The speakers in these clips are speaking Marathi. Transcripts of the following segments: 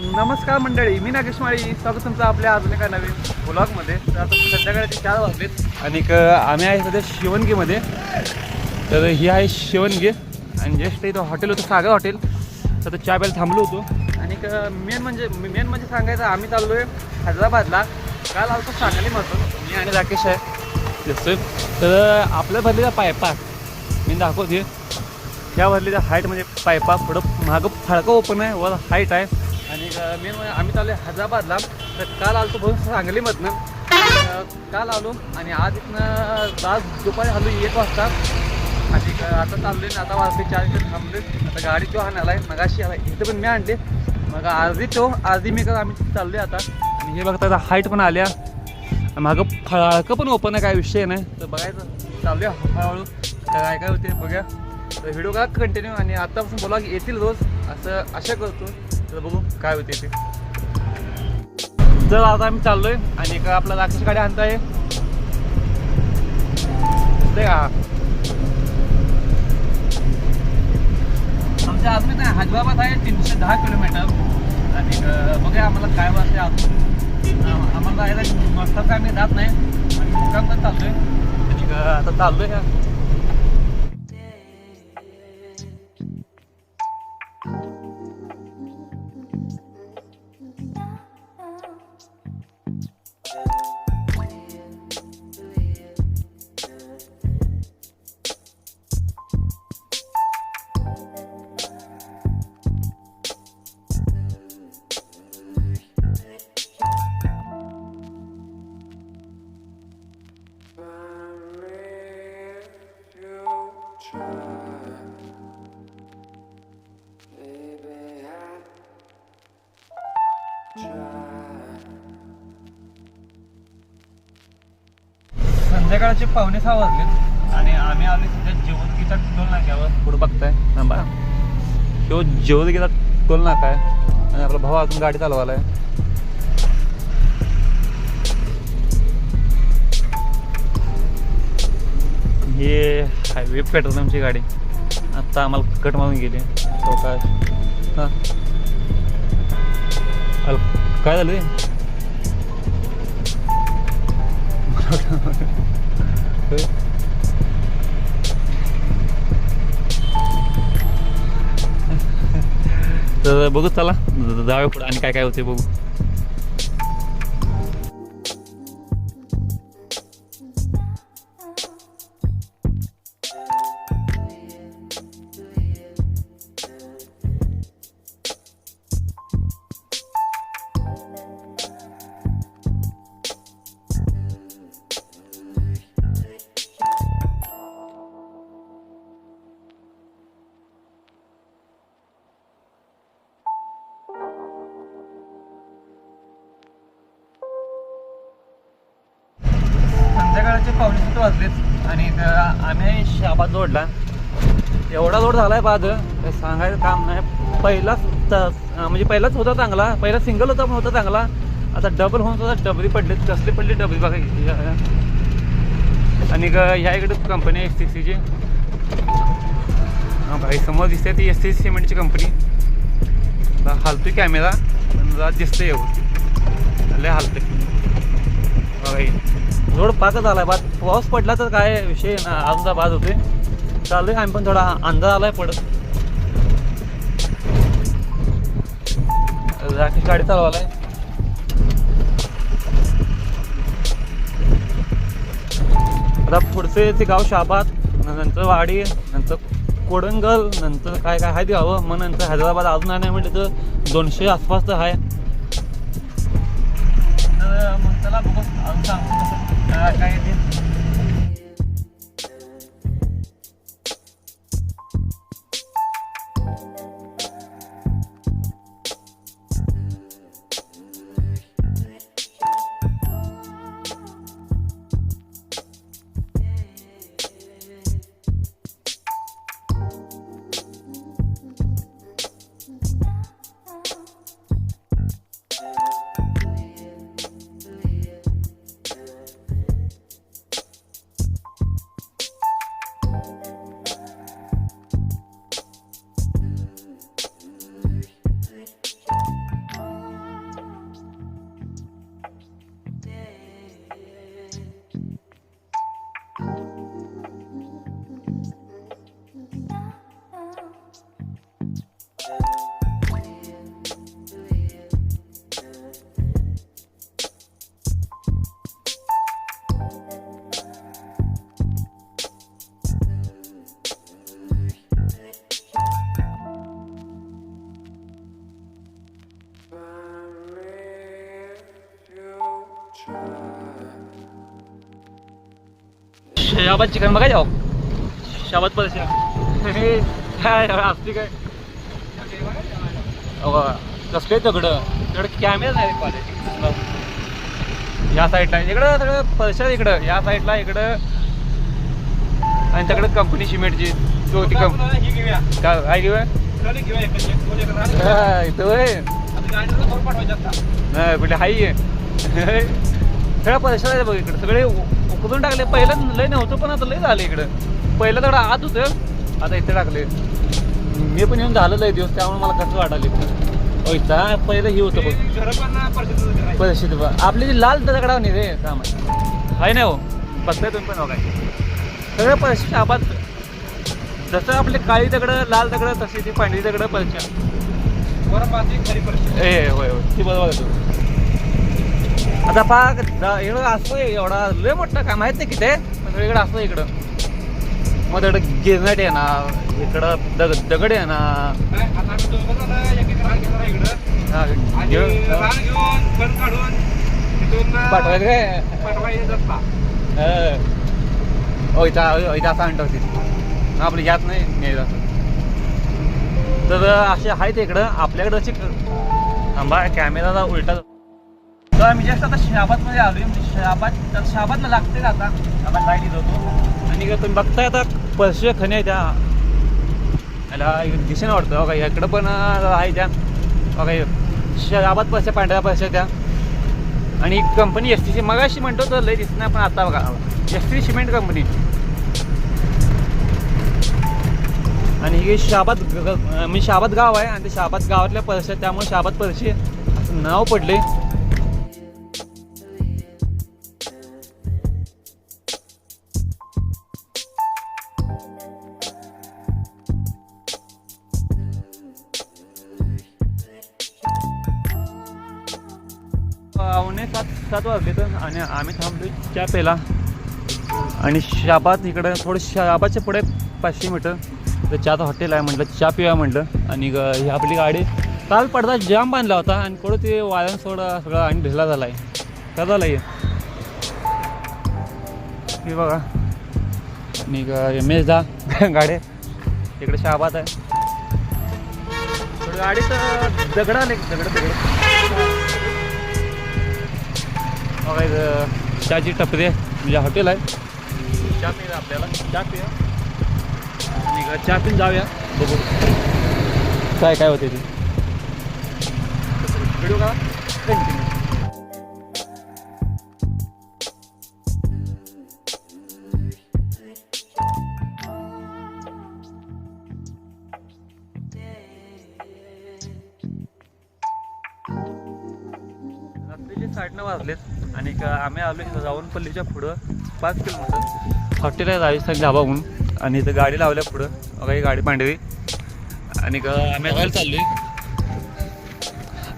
नमस्कार मंडळी मी नागेश माळी. स्वागत तुमचं आपल्या अजून एका नवीन ब्लॉगमध्ये तर आता संध्याकाळचे चार वाजलेत आणि क- आम्ही आहे सध्या शिवणगीमध्ये. तर ही आहे शिवणगी आणि जस्ट इथं हॉटेल होतं सागर हॉटेल. तर चहा प्यायला थांबलो होतो. आणि मेन म्हणजे मेन म्हणजे सांगायचं आम्ही चाललो आहे हैदराबादला. काल आलो सांगली मधून. मी आणि राकेश आहे. दिसतोय. तर आपल्या भरलेला पायपा मी दाखवते. त्या भरलेल्या हाईट म्हणजे पायपा पुढं मागं फळकं ओपन आहे वर हाईट आहे. आणि मेन म्हणजे आम्ही चालू आहे हैदराबादला. तर काल आलो तो बघून सांगलीमधनं काल आलो आणि आज इथनं आज दुपारी आलो एक वाजता. आणि आता चाललो आहे आता वाजले चार दिवस थांबले आता गाडी तो आणायला आहे मगाशी आला. इथं पण मी आणले. मग अर्धी तो अर्धी मी का आम्ही चाललो आहे आता. आणि हे बघता आता हाईट पण आल्या. मागं फळकं पण ओपन आहे काय विषय नाही. तर बघायचं. चालू आहे हळूहळू काय काय होते बघूया. तर व्हिडिओ का कंटिन्यू आणि आतापासून बोला की येतील रोज. असं आशा करतो. तर बघू काय होते ते. चल आता आम्ही चाललोय आणि एका आपला राकेश गाडी आणताय. का? आमच्या अजून नाही हैदराबाद आहे तीनशे दहा किलोमीटर. आणि बघा आम्हाला काय वाटते अजून. आम्हाला जायला मस्त काय आम्ही जात नाही. आणि मुक्काम पण चाललोय. आणि आता चाललोय. संध्याकाळचे पावणे सहा वाजलेत आणि आम्ही आलो सध्या जेवणगीचा टोल नाक्यावर. पुढे बघताय. थांबा. तो जेवणगीचा टोल नाका आहे आणि आपला भाऊ अजून गाडी चालवायला आहे हे हायवे पेट्रोलियमची गाडी. आत्ता आम्हाला कट मारून गेली. चौकाश हां. अरे, काय झालं बघू चला. जाऊया पुढे आणि काय काय होते बघू. संध्याकाळचे पावणे सात वाजलेच आणि आम्ही शाबाद जोडला. एवढा जोड झालाय बाद सांगायचं काम नाही. पहिलाच म्हणजे पहिलाच होता चांगला. पहिला सिंगल होता पण होता चांगला. आता डबल होऊन सुद्धा डबरी पडली कसली पडली डबरी बघा आणि ग- ह्या इकडे कंपनी एस टी सीची भाई समोर दिसते ती एस टी सी सिमेंटची कंपनी हालतोय कॅमेरा पण दिसतंय एवढं. लय हालते बघा रोड पाकच आलाय. बाद पाऊस पडला तर काय विषय ना आमचा बाद होते. आहे आम्ही पण थोडा अंदाज आलाय पडत राकेश गाडी चालवालाय आता पुढचे ते गाव शाबाद नंतर वाडी नंतर कोडंगल नंतर काय काय आहे ते गावं. मग नंतर हैदराबाद अजून नाही म्हटलं तर दोनशे आसपास तर आहे. तर मग त्याला बघू. अजून सांगतो कसं काय काय आहे शाबाद चिकन बघा जाऊ शाबाद पैसे काय असते काय? अहो, कसं काय दगडं? तिकडे कॅमेरा नाही क्वालिटी या साईडला इकडं सगळं पैसे इकडं. या साईडला इकडं. आणि तिकडे कंपनी सिमेंटची तो ती कंपनी काय काय घेऊया. हा, इथं होय. नाही हाई आहे सगळ्या पैसा आहे बघ इकडे. सगळे उ- उकळून टाकले. पहिलं लय नव्हतं पण आता लय झालं इकडं. पहिलं तर आत होतं. आता इथे टाकले. मी पण येऊन झालं लय दिवस त्यामुळे मला कसं हो इथं पहिलं हे होतं बघ. बघ. आपली जी लाल दगडावर नाही रे सामान आहे ना हो. बघताय तुम्ही पण बघाय सगळं परिस्थिती आबाद. जसं आपले काळी दगडं लाल दगडं तशी ती पांढरी दगडं परिस्थिती ए होय होय. ती बरोबर आता पाक इकडं असतो एवढा. लय मोठा काय माहीत नाही किती सगळीकडे असतो इकडं. मग तिकडं गिरनट येणार इकडं दग दगड येणार. पाठवायचं काय? हं. इथं इथं असं आणतो तिथे आपलं यात नाही न्यायचं तर असे आहेत इकडं. आपल्याकडं अशी थांबा कॅमेराचा उलटा आम्ही जास्त आता शहाबादमध्ये आलोय. म्हणजे शहाबाद तर शाबादला लागते का आता? शाबाद लाइट जातो आणि तुम्ही बघताय आता पैसे खणे आहे त्या याला दिशेनं वाटतं. बघा इकडं पण आहे त्या. बघा शहाबाद शाबाद पैसे पांढऱ्या पैसे त्या. आणि कंपनी एस टी सी मगाशी म्हणतो तर लय दिसत नाही पण आता बघा. एस टी सिमेंट कंपनी आणि हे शाबाद म्हणजे शाबाद गाव आहे आणि ते शाबाद गावातल्या पैसे त्यामुळे शाबाद पैसे असं नाव पडले पावणे सात सात वाजले तर आणि आम्ही थांबलो चहा प्यायला आणि शाबाद इकडं थोडं शाबाच्या पुढे पाचशे मीटर. तर चहाचं हॉटेल आहे म्हटलं चहा पिवा म्हटलं. आणि ही आपली गाडी काल पडदा जाम बांधला होता आणि पुढं ते वाळण सोडा सगळं आणि ढिला झाला आहे का झाला आहे हे बघा. आणि एम एस दा गाडी. इकडे शाबाद आहे. गाडी तर दगड आले दगड दगड. चहाची टपरी आहे. म्हणजे हॉटेल आहे. चहा पिऊया आपल्याला. चहा पिऊया आणि चहा पिऊन जाऊया. बघू. काय काय होते ते? व्हिडिओ का कंटिन्यू साडेनऊ वाजलेत. आणि आम्ही आलो इथं जाऊन पल्लीच्या पुढं पाच किलोमीटर. हॉटेल आहे राजस्थान म्हणून आणि इथं गाडी लावल्या पुढं. बघा ही गाडी पांढरी आणि का आम्ही बघायला चाललोय.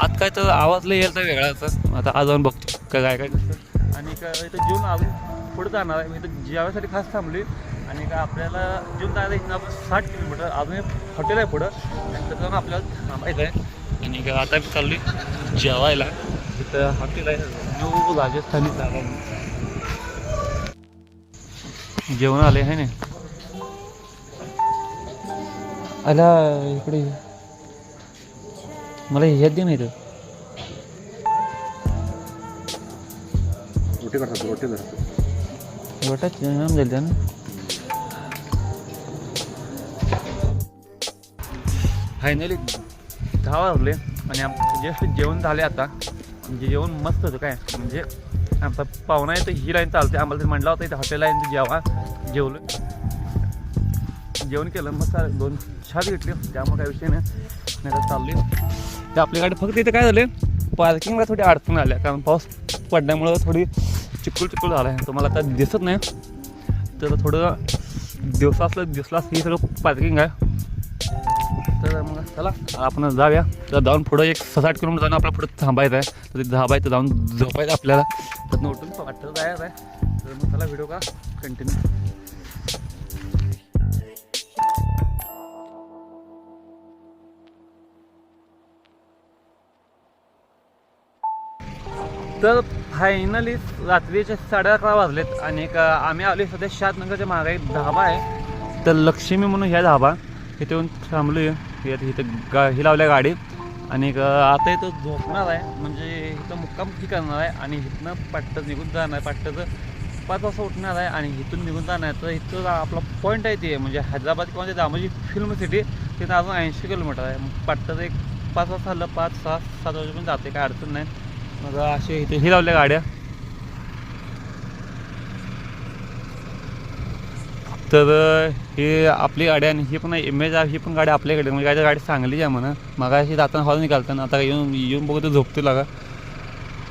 आत काय तर आवाज लय तर वेगळाच आता. आज जाऊन बघतो. काय काय काय दिसतं आणि का इथं जेवण अजून पुढं जाणार आहे. मी इथं जेवायसाठी खास थांबली आणि का आपल्याला जेवण जायला इथं आपण साठ किलोमीटर. अजून एक हॉटेल आहे पुढं. आणि जाऊन आपल्याला थांबायचं आहे आणि का आता मी चाललोय जेवायला. न्यू राजस्थानी जागा. जेवण आले आहे ना? आला इकडे. ये. मला ह्यात दे नाही तर. रोटी करतात रोटी नाम जाईल ना फायनली दहा वाजले आणि आमचं जस्ट जेवण झाले आता. म्हणजे जेवण मस्त होतं. काय? म्हणजे आमचा पाहुणा आहे तर ही लाईन चालते. आम्हाला ते म्हणला होता इथे हॉटेल आहे जेवा. जेवलो. जेवण केलं मस्त दोन छात घेतले त्यामुळे काय विषय नाही. नाही तर चालले ते आपल्याकडे फक्त इथे काय झाले पार्किंगला थोडी अडचण आल्या. कारण पाऊस पडल्यामुळं थोडी चिकूल चिकूल झाला आहे तुम्हाला आता दिसत नाही. तर थोडं दिवसा असलं दिसलं ही सगळं पार्किंग आहे. चला आपण जाऊया. तर जाऊन पुढं एक सहा आठ किलोमीटर जाऊन आपल्याला पुढं थांबायचं आहे. तर ते धाबायचं जाऊन झोपायचं आपल्याला. तर उठून वाटतं जायचं आहे. तर मग चला व्हिडिओ का कंटिन्यू तर फायनली रात्रीचे साडे अकरा वाजलेत आणि एक आम्ही आलो सध्या शादनगरच्या मागे. एक धाबा आहे. तर लक्ष्मी म्हणून ह्या धाबा. इथे येऊन थांबलो आहे इथं गा ही लावल्या गाडी. आणि आता इथं झोपणार आहे. म्हणजे इथं मुक्काम ही करणार आहे. आणि इथनं पाट्टं निघून जाणार आहे. पाट्ट्याचं पाच वाजता उठणार आहे. आणि इथून निघून जाणार आहे. तर इथं आपला पॉईंट आहे ते. म्हणजे हैदराबाद किंवा ते दामोजी फिल्म सिटी तिथं अजून ऐंशी किलोमीटर आहे. मग एक पाच वाजता आलं पाच सहा सात वाजेपर्यंत जाते. काय अडचण नाही. मग असे इथे ही लावल्या गाड्या. तर हे आपली गाडी आणि ही पण इमेज आहे ही पण गाडी आपल्याकडे म्हणजे गाडी गाडी चांगली आहे म्हणा. मग अशी जाताना हॉल निघालताना आता येऊन येऊन बघतो झोपतो लागा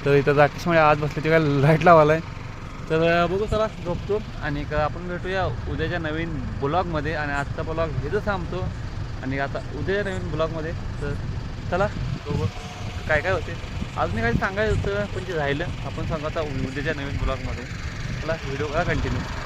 तर इथं राकेशमुळे आज बसले ते काय लाइट लावायला आहे. तर बघू चला झोपतो आणि आपण भेटूया उद्याच्या नवीन ब्लॉगमध्ये. आणि आजचा ब्लॉग हे तर थांबतो. आणि आता उद्याच्या नवीन ब्लॉगमध्ये. तर चला बघू काय काय होते. अजून काही सांगायचं होतं पण ते राहिलं आपण सांगू आता उद्याच्या नवीन ब्लॉगमध्ये. चला व्हिडिओ करा कंटिन्यू